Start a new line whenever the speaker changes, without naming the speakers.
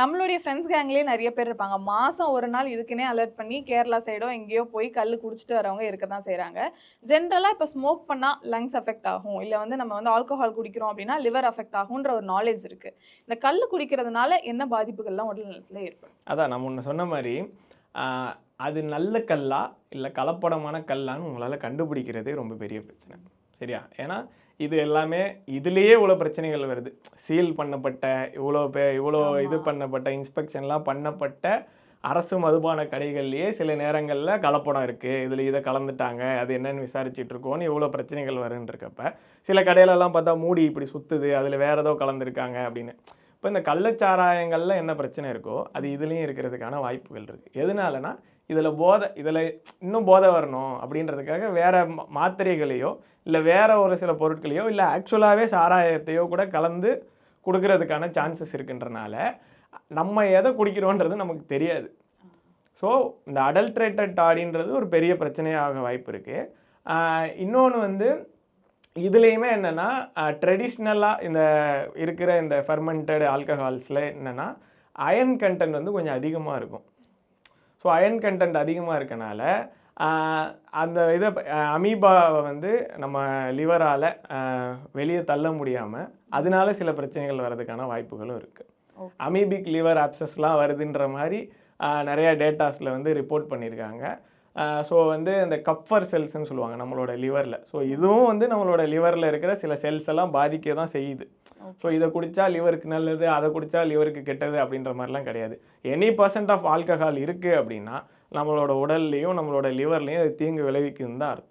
நம்மளுடைய ஃப்ரெண்ட்ஸ் கேங்லேயே நிறைய பேர் இருப்பாங்க. மாதம் ஒரு நாள் இதுக்குன்னே அலர்ட் பண்ணி கேரளா சைடோ எங்கேயோ போய் கல் குடிச்சிட்டு வரவங்க இருக்க தான் செய்கிறாங்க ஜென்ரலாக இப்போ ஸ்மோக் பண்ணால் லங்ஸ் அஃபெக்ட் ஆகும். இல்லை வந்து நம்ம வந்து ஆல்கஹால் குடிக்கிறோம் அப்படின்னா லிவர் அஃபெக்ட் ஆகுன்ற ஒரு நாலேஜ் இருக்குது இந்த கல் குடிக்கிறதுனால என்ன பாதிப்புகள்லாம் உடல் நலத்தில் ஏற்படும்?
அதான் நம்ம ஒன்று சொன்ன மாதிரி அது நல்ல கல்லா இல்லை கலப்படமான கல்லான்னு உங்களால் கண்டுபிடிக்கிறதே ரொம்ப பெரிய பிரச்சனை. சரியா? ஏன்னா இது எல்லாமே இதுலேயே இவ்வளோ பிரச்சனைகள் வருது. சீல் பண்ணப்பட்ட இவ்வளோ பே இவ்வளோ இது. பண்ணப்பட்ட இன்ஸ்பெக்ஷன்லாம் பண்ணப்பட்ட அரசு மதுபான கடைகள்லேயே சில நேரங்களில் கலப்படம் இருக்குது இதில் இதை கலந்துட்டாங்க அது என்னன்னு விசாரிச்சுட்டு இருக்கோன்னு இவ்வளோ பிரச்சனைகள் வருன்றக்கப்ப சில கடையிலலாம் பார்த்தா மூடி இப்படி சுற்றுது அதில் வேற ஏதோ கலந்துருக்காங்க அப்படின்னு. இப்போ இந்த கள்ளச்சாராயங்களில் என்ன பிரச்சனை இருக்கோ அது இதுலேயும் இருக்கிறதுக்கான வாய்ப்புகள் இருக்குது எதனாலனா இதில் போதை இதில் இன்னும் போதை வரணும் அப்படின்றதுக்காக வேறு மாத்திரைகளையோ இல்லை வேறு ஒரு சில பொருட்களையோ இல்லை ஆக்சுவலாகவே சாராயத்தையோ கூட கலந்து கொடுக்கறதுக்கான சான்சஸ் இருக்குன்றனால நம்ம எதை குடிக்கிறோன்றது நமக்கு தெரியாது. ஸோ இந்த அடல்ட்ரேட்டட் டாடின்றது ஒரு பெரிய பிரச்சனையாக வாய்ப்பு இருக்குது இன்னொன்று வந்து இதுலேயுமே என்னென்னா ட்ரெடிஷ்னலாக இந்த இருக்கிற இந்த ஃபெர்மெண்டட் ஆல்கஹால்ஸில் என்னென்னா அயன் கண்டென்ட் வந்து கொஞ்சம் அதிகமாக இருக்கும். ஸோ அயன் கண்டென்ட் அதிகமாக இருக்கனால அந்த இதை அமீபாவை வந்து நம்ம லிவரால் வெளியே தள்ள முடியாமல் அதனால சில பிரச்சனைகள் வர்றதுக்கான வாய்ப்புகளும் இருக்குது. அமீபிக் லிவர் ஆப்சஸ்லாம் வருதுன்ற மாதிரி நிறைய டேட்டாஸில் வந்து ரிப்போர்ட் பண்ணியிருக்காங்க ஸோ வந்து இந்த கப்பர் செல்ஸ்னு சொல்லுவாங்க நம்மளோட லிவரில். ஸோ இதுவும் வந்து நம்மளோட லிவரில் இருக்கிற சில செல்ஸ் எல்லாம் பாதிக்க தான் செய்யுது. ஸோ இதை குடித்தா லிவருக்கு நல்லது அதை குடித்தா லிவருக்கு கெட்டது அப்படின்ற மாதிரிலாம் கிடையாது. எனி பர்சன்ட் ஆஃப் ஆல்கஹால் இருக்குது அப்படின்னா நம்மளோட உடல்லையும் நம்மளோட லிவர்லையும் அது தீங்கு விளைவிக்குதுன்னு தான் அர்த்தம்.